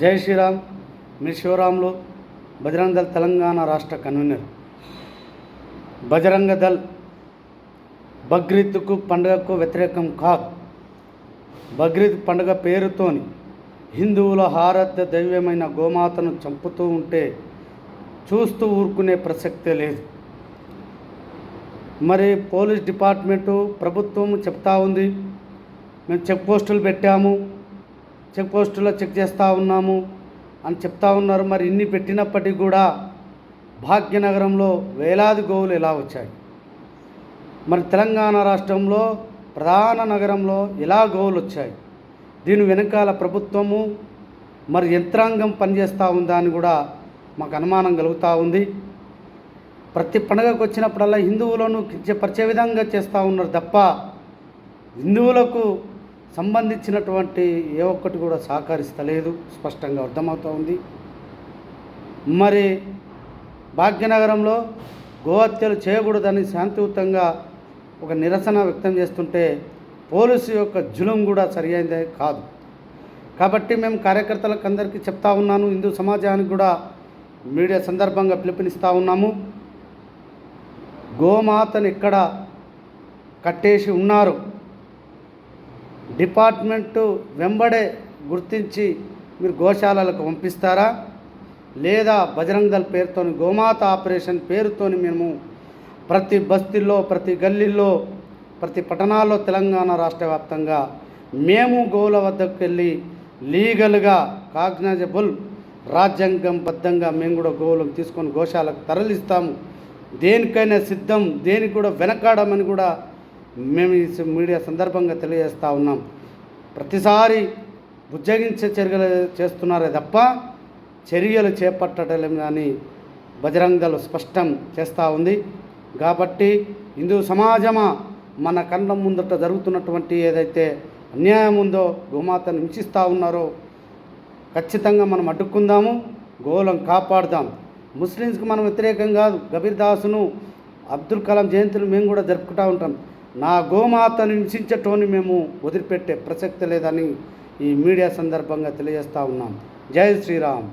జై శ్రీరామ్. మీ శివరాములు బజరంగ దళ్ తెలంగాణ రాష్ట్ర కన్వీనర్. బజరంగ దళ్ బక్రీద్కు పండుగకు వ్యతిరేకం కాదు బక్రీద్ పండుగ పేరుతోని హిందువుల ఆరాధ్య దైవమైన గోమాతను చంపుతూ ఉంటే చూస్తూ ఊరుకునే ప్రసక్తే లేదు. మరి పోలీస్ డిపార్ట్మెంటు ప్రభుత్వం చెప్తా ఉంది. మేము చెక్ పోస్టులు పెట్టాము. చెక్ పోస్టులో చెక్ చేస్తూ ఉన్నాము అని చెప్తా ఉన్నారు. మరి ఇన్ని పెట్టినప్పటికీ కూడా భాగ్యనగరంలో వేలాది గోవులు ఎలా వచ్చాయి? మరి తెలంగాణ రాష్ట్రంలో ప్రధాన నగరంలో ఎలా గోవులు వచ్చాయి? దీని వెనకాల ప్రభుత్వము మరి యంత్రాంగం పనిచేస్తూ ఉందా అని కూడా మాకు అనుమానం కలుగుతూ ఉంది. ప్రతి పండగకు వచ్చినప్పుడల్లా హిందువులను కించపరిచే విధంగా చేస్తూ ఉన్నారు తప్ప హిందువులకు సంబంధించినటువంటి ఏ ఒక్కటి కూడా సహకరిస్తలేదు. స్పష్టంగా అర్థమవుతూ ఉంది. మరి భాగ్యనగరంలో గోహత్యలు చేయకూడదని శాంతియుతంగా ఒక నిరసన వ్యక్తం చేస్తుంటే పోలీసు యొక్క జులుం కూడా సరియైనదే కాదు. కాబట్టి మేము కార్యకర్తలకు అందరికీ చెప్తా ఉన్నాను. హిందూ సమాజానికి కూడా మీడియా సందర్భంగా పిలుపునిస్తూ ఉన్నాము. గోమాతను ఎక్కడ కట్టేసి ఉన్నారు. డిపార్ట్మెంటు వెంబడే గుర్తించి మీరు గోశాలలకు పంపిస్తారా? లేదా బజరంగ్ దళ్ పేరుతో గోమాత ఆపరేషన్ పేరుతోని మేము ప్రతి బస్తీల్లో ప్రతి గల్లీల్లో ప్రతి పట్టణాల్లో తెలంగాణ రాష్ట్ర వ్యాప్తంగా మేము గోవుల వద్దకు వెళ్ళి లీగల్గా కాగ్నజబుల్ రాజ్యాంగం బద్ధంగా మేము కూడా గోవులను తీసుకొని గోశాలకు తరలిస్తాము. దేనికైనా సిద్ధం దేనికి కూడా వెనకాడమని కూడా మేము ఈ మీడియా సందర్భంగా తెలియజేస్తూ ఉన్నాం. ప్రతిసారి ఉద్యోగించే చర్యలు చేస్తున్నారే తప్ప చర్యలు చేపట్టడం కానీ బజరంగలు స్పష్టం చేస్తూ ఉంది. కాబట్టి హిందూ సమాజమా మన కళ్ళ ముందట జరుగుతున్నటువంటి ఏదైతే అన్యాయం ఉందో గోమాతను హింసిస్తూ ఉన్నారో ఖచ్చితంగా మనం అడ్డుకుందాము గోలం కాపాడుదాం. ముస్లిమ్స్కి మనం వ్యతిరేకం కాదు. కబీర్ దాసును అబ్దుల్ కలాం జయంతిని మేము కూడా జరుపుకుంటూ ఉంటాం. నా గోమాతను హింసించటోని మేము వదిలిపెట్టే ప్రసక్తి లేదని ఈ మీడియా సందర్భంగా తెలియజేస్తూ ఉన్నాం. జై శ్రీరామ్.